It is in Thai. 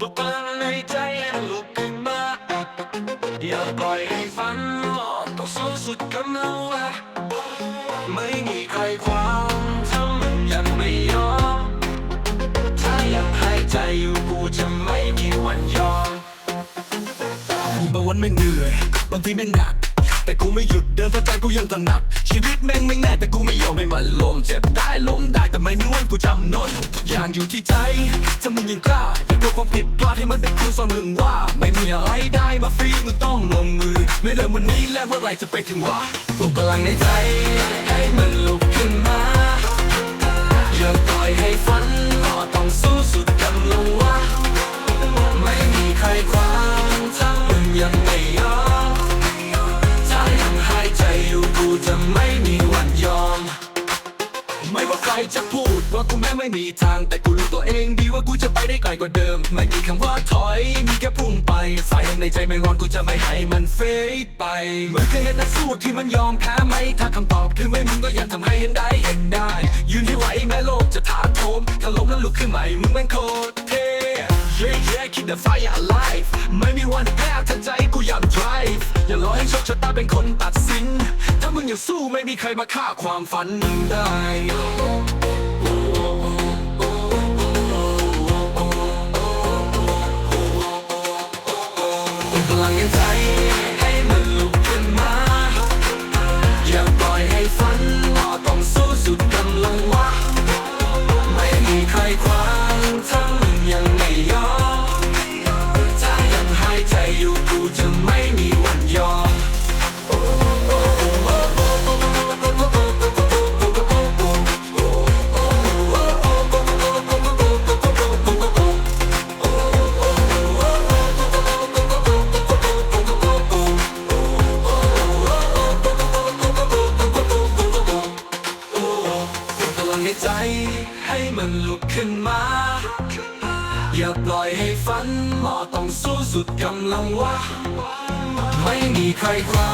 ปลุกพลังในใจให้ลุกขึ้นมาอย่าปล่อยให้ฝันหลอกต้องสู้สุดกำลังวะไม่มีใครความถ้ามึงยังไม่ยอม ถ้ายังหายใจอยู่กูจะไม่มีวันยอมบางวันไม่เหนื่อย บางทีแม่งหนัก แต่กูไม่หยุดเดินเพราะใจกูยังตระหนัก ชีวิตแม่งไม่แน่แต่กูไม่ยอมให้มันลงเจ็บได้ล้มได้แต่ไม่นวนกูจำนนทุกอย่างอยู่ที่ใจถ้ามึงยังกล้าอย่ากลัวความผิดพลาดให้มันเป็นครูสอนมึงว่า ไม่มีอะไรได้มาฟรีมึงต้องลงมือ ไม่เริ่มวันนี้แล้วเมื่อไหรจะไปถึงวะปลุกพลังในใจให้มันลุก จะพูดว่ากูแม่ไม่มีทาง แต่กูรู้ตัวเองดีว่ากูจะไปได้ไกลกว่าเดิม ไม่มีคำว่าถอย มีแค่พุ่งไปสายในใจไม่ร้อนกูจะไม่ให้มันเฟดไปเหมือนเคยเห็นนักสู้ที่มันยอมแพ้ไหมถ้าคำตอบคือไม่มึงก็ยังทำให้เห็นได้เห็นได้ ยืนให้ไหวแม้โลกจะถาโถมถ้าล้มแล้วลุกขึ้นใหม่มึงแม่งโคตรเท่ Yeah yeah keep the fire alive ไม่มีวันแพ้ถ้าใจกูอยาก drive อย่ารอให้โชคชะตาเป็นคนตัดสิน ยังสู้ไม่มีใครมาฆ่าความฝันได้พลังยังใจ ในใจ ให้มันลุกขึ้นมา อย่าปล่อยให้ฝันหมอต้องสู้สุดกำลังวะ ไม่มีใครคว้า